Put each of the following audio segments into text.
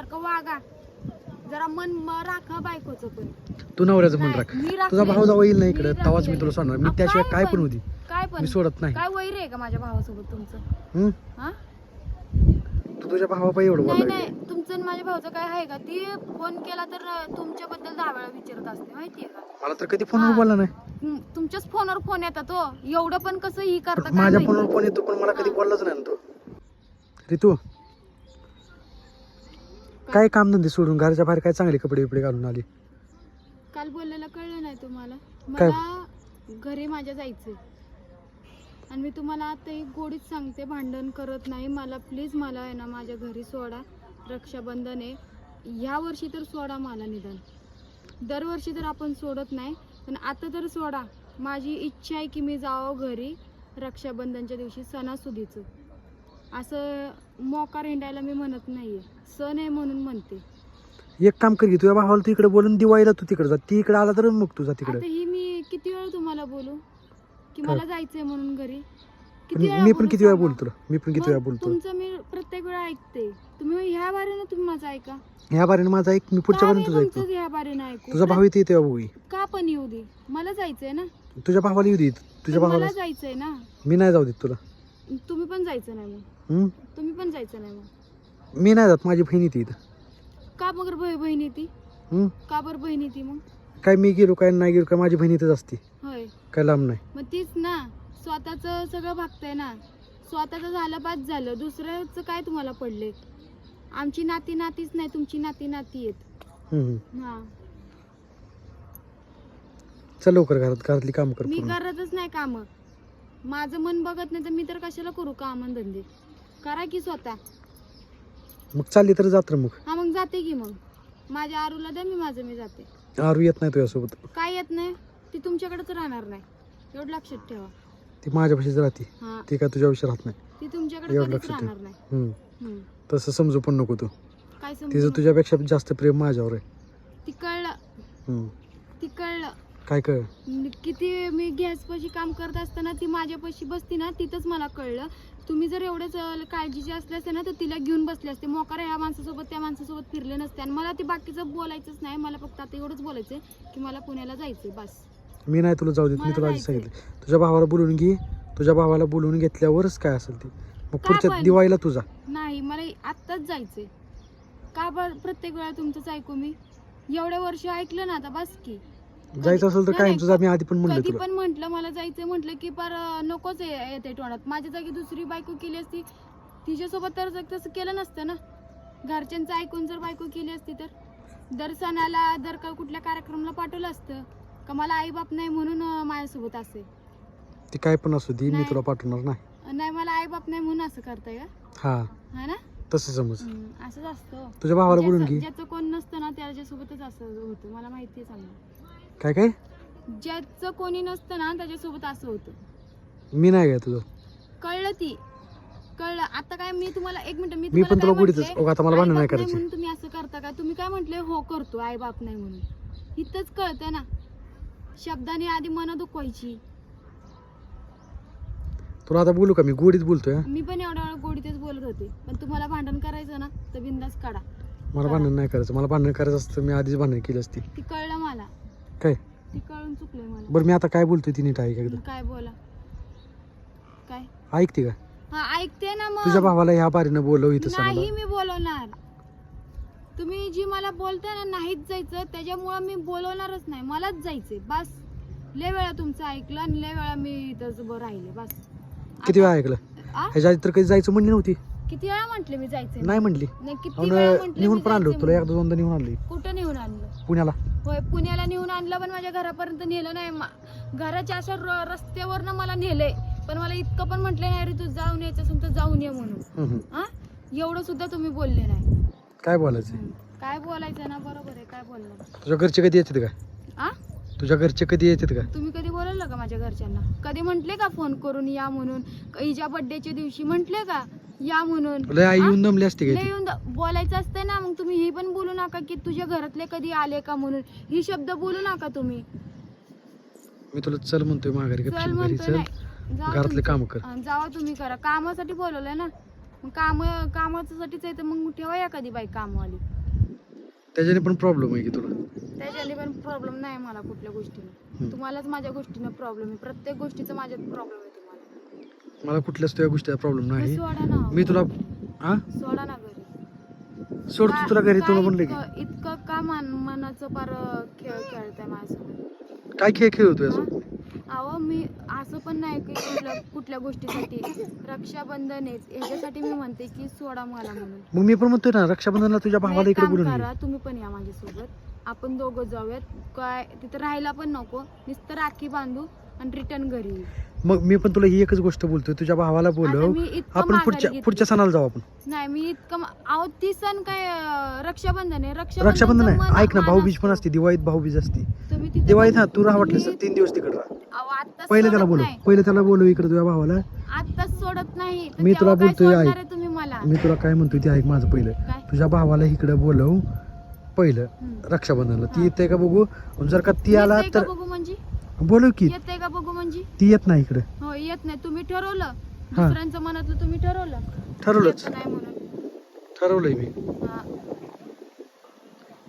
नवऱ्यासारखं वागा. जरा मन म- राखा बायकोचं पण. तू नवऱ्याचं मन नाही, राख. मी तुझा. भाऊ जाऊ येईल ना मी इकडे. तवाच मी. तुला सोडणार मी अहो, त्याशिवाय काय पण होती काय पण. मी सोडत नाही. काय वैर आहे का माझ्या भावासोबत तुमचं? हा? तू तुझ्या भावापायी एवढं नाही बोलायला नाही तुमचं आणि माझ्या भाऊचं काय आहे का? ती फोन केला तर अं, तुमच्याबद्दल दहा वेळा विचारत असते. माहितीये का? मला तर कधी फोनवर हा. बोलला नाही. हं, तुमच्याच फोनवर फोन येतात हो. एवढं पण कसं ही करता काय माझ्या माहिती? फोनवर फोन येतो पण मला कधी बोललाच नाही ना तो. रितू काय काम धंदे सोडून घराच्या बाहेर काय चांगले कपडे बिपडे घालून आली? काल बोललेलं कळलं नाही तुम्हाला. काय? मला घरी माझ्या जायचंय. आणि मी तुम्हाला आता एक गोडीच सांगते भांडण करत नाही. मला प्लीज मला आहे ना माझ्या घरी सोडा रक्षाबंधन आहे. ह्या वर्षी तर सोडा मला निदान. दरवर्षी तर आपण सोडत नाही पण आता तर सोडा. माझी इच्छा आहे की मी जावं घरी रक्षाबंधनच्या दिवशी सणासुदीचं. असं मोकार हिंडायला मी म्हणत नाहीये. सण आहे म्हणून म्हणते. एक काम कर की तुझ्या भावाला तू इकडे बोलून दिवाळीला तू तिकडे जा. ती इकडे आला तर मग तू जा तिकडे. आता ही मी किती वेळ तुम्हाला बोलू? की? मला जायचंय म्हणून घरी? पण मी पण बोलू किती वेळा सांगा? बोलतो मी पण किती वेळा मग बोलतो? तुमचं मी प्रत्येक वेळा ऐकते. तुम्ही ह्या बारीनं तुम्ही माझं ऐका. ह्या बारीने माझा एक मी पुढच्या का बारीने तुझा ऐकतो ह्या बारीनं ऐकू? तुझा भाऊ येते तेव्हा भाऊ का पण येऊ दे? मला जायचंय ना. तुझ्या भावाला येऊ दे. तुझ्या पण भावाला जायचंय ना. मी नाही जाऊ देत तुला. तुम्ही पण जायचं नाही मग. हम्म? तुम्ही पण जायचं नाही मग. मी नाही जात माझी बहीण येते इथं. का मग बही- बहीण ती हम्म? का बरं बहीण ती मग? काय मी गेलो काय नाही गेलो काय माझी बहीण इथंच असते. होय. काय लांब नाही. मग तीच ना स्वतःचं सगळं बघताय ना. स्वतःचं झालं बाद झालं. दुसऱ्याचं काय तुम्हाला पडले आमची नाती नातीच नाही तुमची नाती नाती आहेत. हम्म, हम्म. हा. चल लवकर घरात घरातली काम कर मी पूर्ण. करतच नाही काम. माझं मन बघत नाही तर मी तर कशाला करू काम धंदे? करा की स्वतः. मग चालली तर जात रे मग. हा मग जाते की मग. माझ्या आरूला द्या मी माझं मी जाते. आरू येत नाही तुझ्यासोबत. काय येत नाही? ती तुमच्याकडेच राहणार नाही. एवढं लक्षात ठेवा. ती माझ्यापाशीच राहते. हा. ती काय तुझ्या विषय राहत नाही. ती तुमच्याकडे एवढं कधीच लक्षात ठेव. राहणार नाही. हम्म. हम्म. तसं समजू पण नको तू. काय तिचं तुझ्यापेक्षा जास्त प्रेम माझ्यावर आहे. ती कळलं. हम्म. ती कळलं. काय कळ? किती मी गॅसपाशी काम करत असताना ती माझ्यापाशी बसती ना तिथंच मला कळलं. तुम्ही जर एवढेच अं, काळजीचे असले असते ना तर तिला घेऊन बसले असते. मोकार ह्या माणसासोबत त्या माणसासोबत फिरले नसते. आणि मला ते बाकीचं बोलायचंच नाही. मला फक्त आता एवढंच बोलायचंय की मला पुण्याला जायचंय बस. मी नाही तुला जाऊ देत मी मला तुला आधी जायचंय. सांगितलं. तुझ्या भावाला बोलून घे. तुझ्या भावाला बोलून घेतल्यावरच काय असेल ते? मग का पुढच्या पण? दिवाळीला तुझा. नाही मला आत्ताच जायचंय. का बरं? प्रत्येक वेळा तुमचंच ऐकू मी? एवढ्या वर्ष ऐकलं ना आता बस की. जायचं असेल तर नाही, काय नाही, तुझा मी आधी पण म्हणलं कधी तुला. पण म्हंटल मला जायचंय म्हटलं की पर अं, नकोच ये- येते तोंडात. माझ्या जागी दुसरी बायको केली असती तिच्यासोबत तर जर तसं केलं नसतं ना. घरच्यांचं ऐकून जर बायको केली असती तर. दर सणाला दर का कुठल्या कार्यक्रमाला पाठवलं असतं. का मला आई बाप नाही म्हणून अं, माझ्यासोबत असे? ती काय पण असू दे मी नाही. तुला पाठवणार नाही. नाही मला आई बाप नाही म्हणून असं करताय का? हा. हा ना? तसं समज. हम्म, असंच असतं. तुझ्या भावाला बोलून ज्याचं घे. ज्याचं कोण नसतं ना त्याच्यासोबतच असं होतं. मला माहिती आहे चांगलं. काय काय? ज्याचं कोणी नसतं ना त्याच्यासोबत असं होतं. मी नाही काय तुझं. कळलं ती. कळलं. आता काय मी तुम्हाला एक मिनिट मी मी पण तुला म्हंटले? ओ, आता मला भांडण नाही आई-बाप करायचे. म्हणून तुम्ही असं करता का? तुम्ही काय म्हंटले? हो करतो. आई बाप नाही म्हणून. इथंच कळतं ना. शब्दाने आधी मन दुखवायची. तुला आता बोलू का? मी गोडीत बोलतोय हा? मी पण एवढ्या वेळा गोडीतच बोलत होते. पण तुम्हाला भांडण करायचं ना तर बिंदास काढा. मला भांडण नाही करायचं. मला भांडण करायचं असतं मी आधीच भांडण केली असती. ती कळलं काय? ती कळून चुकलंय मला. बरं मी आता काय बोलतोय ती नीट ऐक एकदा काय बोला? काय? ऐकते का? हा ऐकते ना मग. तुझ्या भावाला ह्या बारीनं बोलव इथं नाही मी बोलवणार. तुम्ही जी मला बोलताय ना नाहीच जायचं. त्याच्यामुळं मी बोलवणारच नाही. मलाच जायचंय. बस. लय वेळा तुमचं ऐकलं आणि लय वेळा मी इथंच उभं राहिले. बस. किती वेळा ऐकलं? आ? ह्याच्या आधी तर कधी जायचं म्हणली नव्हती. किती वेळा म्हंटले मी जायचंय? नाही म्हणली. नाही किती अन वेळा म्हंटले निघून मी पण आणलो जायचंय तुला म्हणून. एकदा दोनदा निघून आणली. कुठं नेऊन आणलं? पुण्याला. होय पुण्याला नेऊन आणलं पण माझ्या घरापर्यंत नेलं नाही. घराच्या अशा रस्त्यावरनं मला नेलंय. पण मला इतकं पण म्हटलं नाही रे तू जाऊन यायचं असेल तर जाऊन ये म्हणून. हा? एवढं सुद्धा तुम्ही बोलले नाही. काय बोलायचं? काय बोलायचं ना बरोबर आहे काय बोलणार? तुझ्या घरचे कधी येतात का? आ? तुझ्या घरचे कधी येतात का? तुम्ही कधी बोलवलं का माझ्या घरच्यांना? कधी म्हंटले का फोन करून या म्हणून? हिच्या बर्थडेच्या दिवशी म्हंटले का? या म्हणून. लय आई? येऊन दमली असते लय काय येऊन द- बोलायचं असतं ना मग तुम्ही हे पण बोलू नका की तुझ्या घरातले कधी आले का म्हणून. ही शब्द बोलू नका तुम्ही. मी तुला चल म्हणतोय माघारी चल गपचूप घरी म्हणतोय चल. नाही. जावा घरातले तुमचं. काम कर. जावा तुम्ही करा. कामासाठी बोलवलंय ना. मग काम कामासाठीच आहे तर मग ठेवा एखादी बाई कामवाली. त्याच्याने पण प्रॉब्लेम आहे की तुला? त्याच्याने पण प्रॉब्लेम नाही मला कुठल्या गोष्टीनं. तुम्हालाच माझ्या गोष्टीनं प्रॉब्लेम आहे. प्रत्येक गोष्टीचा माझ्यात प्रॉब्लेम आहे. मला कुठल्याच तुझ्या गोष्टीचा प्रॉब्लेम नाही. सोडा ना. मी तुला हा सोडा ना घरी. तुला घरी का तुला म्हणलं इतकं इतकं का मान मनाचं पार खेळ खेळताय माझ्यासोबत? की काय खेळ खेळतोय असं? हा? अहो मी असं पण नाही की कुठल्या कुठल्या गोष्टीसाठी. रक्षाबंधन आहे. ह्याच्यासाठी मी म्हणते की सोडा मला म्हणून. मग मी पण म्हणतोय ना रक्षाबंधनला तुझ्या भावाला इकडे काम बोलून करा. तुम्ही पण या माझ्यासोबत. आपण दोघं जाऊयात. काय तिथं राहायला पण नको. नुसतं राखी बांधू. आणि रिटर्न घरी. मग मी पण तुला ही एकच गोष्ट बोलतोय तुझ्या भावाला आता बोलव मी इतकं आपण माघारी पुढच्या घेतली. पुढच्या सणाला जाऊ आपण. नाही मी इतकं अहो ती सण काय अं, रक्षाबंधन आहे. रक्षाबंधन आहे ऐक ना भाऊबीज पण असतो. दिवाळीत भाऊबीज असते. दिवाळीत हा तू राहा वाटलं तीन दिवस तिकडे राहा. पहिले त्याला बोलव. नाही. पहिले त्याला बोलव इकडे तुझ्या भावाला. आत्ताच सोडत नाही. तर मी तुला तेव्हा काय बोलतोय, सोडणार ऐक. आहे तुम्ही मला? मी तुला काय म्हणतोय ते ऐक माझं पहिलं. काय? तुझ्या भावाला इकडे बोलव पहिलं हम्म. रक्षाबंधनला. ती. येते का बघू? जर का ती आला येतंय का तर बघू म्हणजे? बोलव की ती येत नाही इकडे. हो येत नाही. तुम्ही ठरवलं. दुसऱ्यांचं मनातलं तुम्ही ठरवलं. ठरवलंच. येत नाही म्हणून. ठरवलंय मी. हा.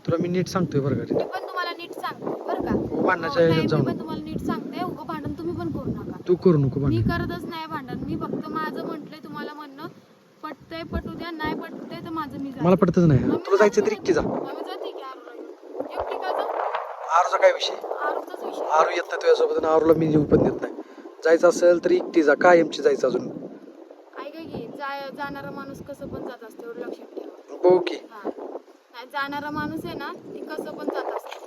तुला मी नीट सांगतोय बरं का मी पण तुम्हाला नीट सांगते बरं का. हो, भांडणाच्या नाही, ह्याच्यात जाऊ मी पण नको. तुम्हाला नीट सांगते. उगं भांडण तुम्ही पण करू नका. तू करू नको मी भांडण. करतच नाही भांडण. मी फक्त माझं म्हंटलंय तुम्हाला म्हणणं. पटतंय पटू द्या. नाही पटतंय तर माझं मी. मला पटतच नाही. तुला जायचं. तरी जा. की जाऊ? आरूचा काय विषय? आरूचाच विषय. आरू येत नाही तुझ्यासोबत आणि आरूला मी येऊ पण देत नाही. जायचं असेल तर एकटी जा कायमची जायचं अजून. ऐका की जाणारा माणूस कसं पण जात असते एवढं लक्षात ठेवा. बघू की हा. नाही जाणारा माणूस आहे ना ती कसं पण जात असते.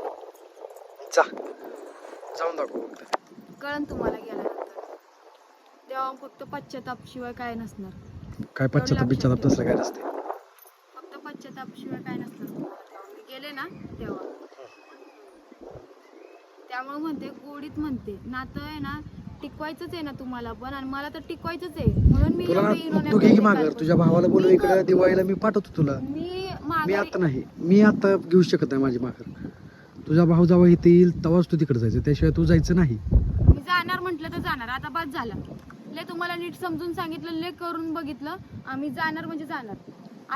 जा. जाऊन दाखव फक्त. कळण तुम्हाला गेल्यानंतर. तेव्हा फक्त पश्चाताप शिवाय काय नसणार. काय पश्चाताप बिच्छाताप तसलं काय नसते फक्त पश्चाताप शिवाय काय नसणार तुम्हाला. तेव्हा. मी गेले ना तेव्हा. त्यामुळे म्हणते गोडीत म्हणते नातं आहे ना टिकवायचंच आहे ना तुम्हाला पण आणि मला तर टिकवायचंच आहे. म्हणून मी तुला एवढं तू घे की. तुझ्या भावाला बोलव मी इकडे दिवाळीला मी पाठवतो तुला. मी मी माघारी आता नाही मी आता घेऊ शकत नाही माझी माघार. तुझा भाऊ जेव्हा इथे येईल तेव्हाच तू तिकडे जायचं त्याशिवाय तू जायचं नाही. मी जाणार म्हटलं तर जाणार आता बाद झाला. ले तुम्हाला नीट समजून सांगितलं ले करून बघितलं आम्ही जाणार म्हणजे जाणार.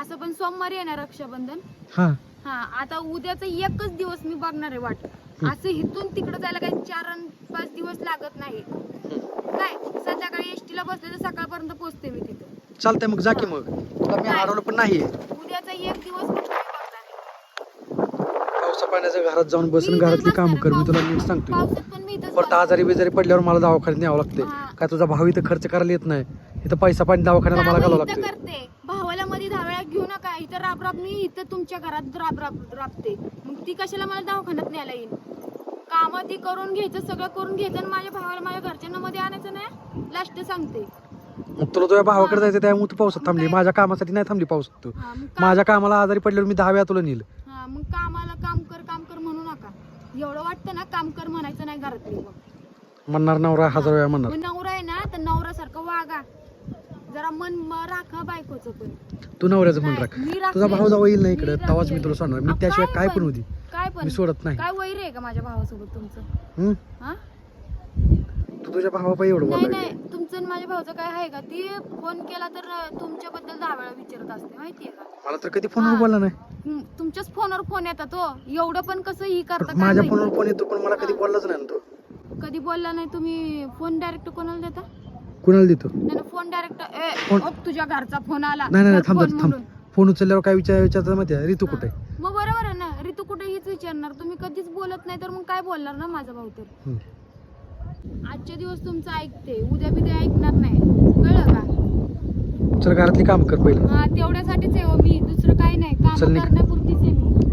असं पण सोमवारी येणार रक्षाबंधन. हा. हा आता उद्याचा एकच दिवस मी बघणार आहे वाट. असं इथून तिकडे जायला काही चार अन पाच दिवस लागत नाही. काय? संध्याकाळी एस ला बसले तर सकाळपर्यंत पोहोचते मी तिथे. चालतंय मग जा की मग. तुला मी. हरवलं पण नाहीये. उद्याचा एक दिवस फक्त मी बघणार आहे. पावसा पाण्याच्या घरात जाऊन बसून मी इथंच घरातली काम कर. मी तुला नीट पावसात पण मी इथंच परत बसणार. आजारी बिजारी पडल्यावर मला दवाखान्यात न्यावं लागते हा. काय तुझा भाऊ इथं खर्च करायला येत नाही. इथं पैसा पाणी दवाखान्याला मला कामं घालावं इथं लागते करते भावाला मध्ये दहा वेळा घेऊ नका. इथं राब राब मी इथं तुमच्या घरात राब राब राबते. मग ती कशाला मला दवाखान्यात न्यायला येईल काम ती करून घ्यायचं सगळं करून घ्यायचं आणि माझ्या भावाला माझ्या घरच्यांना मध्ये आणायचं नाही? लास्ट सांगते. मग तुला तुझ्या भावाकडे जायचं त्यामुळे तू पावसात थांबली. माझ्या कामासाठी नाही थांबली पावसात तू. हा, मग का- माझ्या कामाला आजारी पडल्यावर मी दहा वेळा तुला नेल हा मग कामाला काम कर काम कर म्हणू नका. एवढं वाटतं ना काम कर म्हणायचं नाही घरातली. मग म्हणणार नवरा हजार वेळा म्हणणार. मग नवरा आहे ना तर नवऱ्यासारखं वागा. जरा मन म- राखा बायकोचं पण. तू नवऱ्याचं नाही, राख. मी राखते. तुझा भाऊ जाऊ येईल नाही इकडे. मी तेव्हाच मी राखते. तुला सोडणार मी अहो, त्याशिवाय काय पण? होती काय पण? मी सोडत नाही. काय वैर आहे का माझ्या भावासोबत तुमचं? हा? तू तुझ्या भावापायी एवढं नाही तुमचं आणि माझ्या भाऊचं काय आहे का? ती फोन केला तर अं, तुमच्याबद्दल दहा वेळा विचारत असते. माहितीये का? मला तर कधी फोनवर हा. बोलला नाही. तुमच्याच फोनवर फोन येतात हो. एवढं पण कसं ही करता काय माझ्या माहिती? फोनवर फोन येतो पण मला कधी बोललाच नाही ना तो. कधी बोलला नाही तुम्ही? फोन डायरेक्ट कोणाला देता? कुणाला देतो? नाही फोन डायरेक्ट फोन- तुझ्या घरचा फोन आला. नाही नाही तर नाही, थांब फोन थांब. थांब म्हणून. फोन उचलल्यावर काय विचार विचारतात माहिती आहे? ऋतू कुठे? आहे? मग बरोबर आहे ना. ऋतू कुठे हीच विचारणार. तुम्ही कधीच बोलत नाही तर मग काय बोलणार ना माझा भाऊ तर हम्म. आजचे दिवस तुमचं ऐकते. उद्या बिद्या ऐकणार नाही. कळलं का? चल घरातली काम कर पहिलं. हा तेवढ्यासाठीच आहे हो मी. दुसरं काही नाही. काम चल निघ. करण्यापुरतीच आहे मी.